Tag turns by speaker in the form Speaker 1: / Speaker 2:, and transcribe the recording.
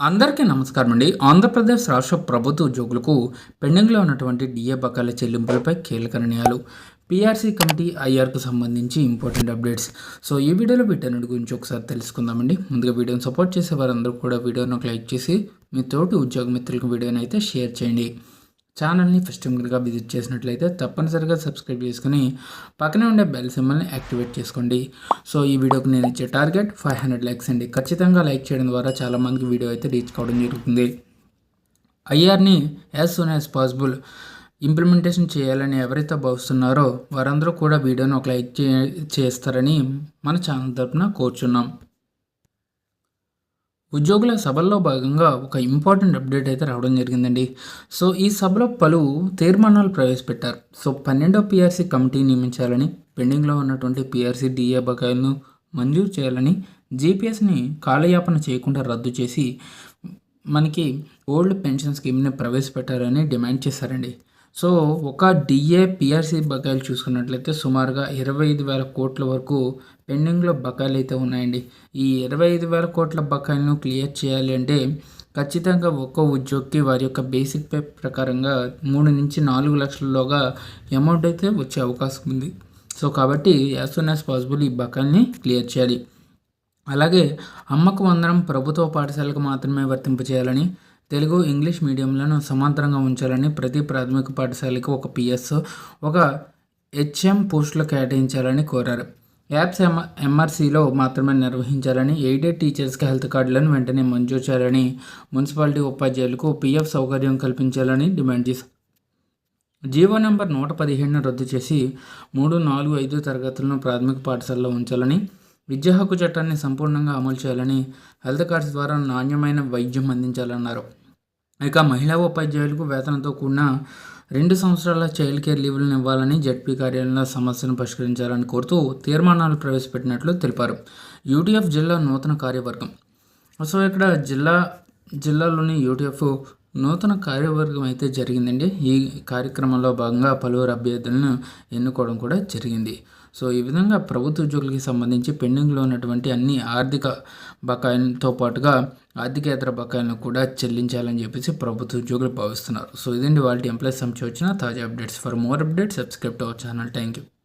Speaker 1: అందరికీ నమస్కారం అండి. ఆంధ్రప్రదేశ్ రాష్ట్ర ప్రభుత్వ ఉద్యోగులకు పెండింగ్లో ఉన్నటువంటి డిఏ బకాయిల చెల్లింపులపై కీలక నిర్ణయాలు. పీఆర్సీ కమిటీ ఐఆర్కు సంబంధించి ఇంపార్టెంట్ అప్డేట్స్. సో ఈ వీడియోలో వీటన్నిటి గురించి ఒకసారి తెలుసుకుందామండి. ముందుగా వీడియోని సపోర్ట్ చేసే వారందరూ కూడా వీడియోని ఒక లైక్ చేసి మీ తోటి ఉద్యోగ మిత్రులకు వీడియోని అయితే షేర్ చేయండి. ఛానల్ని ఫస్ట్ టైంగా విజిట్ చేసినట్లయితే తప్పనిసరిగా సబ్స్క్రైబ్ చేసుకుని పక్కనే ఉండే బెల్ సింబల్ని యాక్టివేట్ చేసుకోండి. సో ఈ వీడియోకి నేను ఇచ్చే టార్గెట్ ఫైవ్ హండ్రెడ్ లైక్స్ అండి. ఖచ్చితంగా లైక్ చేయడం ద్వారా చాలామందికి వీడియో అయితే రీచ్ కావడం జరుగుతుంది. ఐఆర్ని as soon as possible implementation చేయాలని ఎవరైతే భావిస్తున్నారో వారందరూ కూడా వీడియోని ఒక లైక్ చే చేస్తారని మన ఛానల్ తరపున కోరుచున్నాం. ఉద్యోగుల సభల్లో భాగంగా ఒక ఇంపార్టెంట్ అప్డేట్ అయితే రావడం జరిగిందండి. సో ఈ సభలో పలు తీర్మానాలు ప్రవేశపెట్టారు. సో పన్నెండో పిఆర్సీ కమిటీ నియమించాలని పెండింగ్లో ఉన్నటువంటి పిఆర్సీ డిఏ బకాయిలను మంజూరు చేయాలని జీపీఎస్ని కాలయాపన చేయకుండా రద్దు చేసి మనకి ఓల్డ్ పెన్షన్ స్కీమ్ని ప్రవేశపెట్టారని డిమాండ్ చేశారండి. సో ఒక డిఏ పిఆర్సీ బకాయిలు చూసుకున్నట్లయితే సుమారుగా ఇరవై ఐదు వేల కోట్ల వరకు పెండింగ్లో బకాయిలు అయితే ఉన్నాయండి. ఈ ఇరవై ఐదు వేల కోట్ల బకాయిలను క్లియర్ చేయాలి అంటే ఖచ్చితంగా ఒక్కో ఉద్యోగికి వారి యొక్క బేసిక్ పే ప్రకారంగా మూడు నుంచి నాలుగు లక్షలలోగా అమౌంట్ అయితే వచ్చే అవకాశం ఉంది. సో కాబట్టి యాజ్ సూన్ యాజ్ పాసిబుల్ ఈ బకాయిల్ని క్లియర్ చేయాలి. అలాగే అమ్మకు వందనం ప్రభుత్వ పాఠశాలకు మాత్రమే వర్తింపచేయాలని తెలుగు ఇంగ్లీష్ మీడియంలను సమాంతరంగా ఉంచాలని ప్రతి ప్రాథమిక పాఠశాలకు ఒక పిఎస్ ఒక హెచ్ఎం పోస్టులు కేటాయించాలని కోరారు. యాప్స్ ఎం ఎంఆర్సీలో మాత్రమే నిర్వహించాలని ఎయిడెడ్ టీచర్స్కి హెల్త్ కార్డులను వెంటనే మంజూరు చేయాలని మున్సిపాలిటీ ఉపాధ్యాయులకు పీఎఫ్ సౌకర్యం కల్పించాలని డిమాండ్ చేశారు. జీవో నెంబర్ నూట పదిహేడును రద్దు చేసి మూడు నాలుగు ఐదు తరగతులను ప్రాథమిక పాఠశాలలో ఉంచాలని విద్యా హక్కు చట్టాన్ని సంపూర్ణంగా అమలు చేయాలని హెల్త్ కార్డ్స్ ద్వారా నాణ్యమైన వైద్యం అందించాలన్నారు. ఇక మహిళా ఉపాధ్యాయులకు వేతనంతో కూడిన రెండు సంవత్సరాల చైల్డ్ కేర్ లీవ్లను ఇవ్వాలని జడ్పీ కార్యాలయంలో సమస్యను పరిష్కరించాలని కోరుతూ తీర్మానాలు ప్రవేశపెట్టినట్లు తెలిపారు. యూటీఎఫ్ జిల్లా నూతన కార్యవర్గం. సో ఇక్కడ జిల్లా జిల్లాలోని యూటీఎఫ్ నూతన కార్యవర్గం అయితే జరిగిందండి. ఈ కార్యక్రమంలో భాగంగా పలువురు అభ్యర్థులను ఎన్నుకోవడం కూడా జరిగింది. సో ఈ విధంగా ప్రభుత్వ ఉద్యోగులకి సంబంధించి పెండింగ్లో ఉన్నటువంటి అన్ని ఆర్థిక బకాయిలతో పాటుగా ఆర్థికేతర బకాయిలను కూడా చెల్లించాలని చెప్పేసి ప్రభుత్వ ఉద్యోగులు భావిస్తున్నారు. సో ఇదండి వాళ్ళ ఎంప్లాయీస్ సంబంధించి వచ్చిన తాజా updates. For more updates subscribe to our channel. Thank you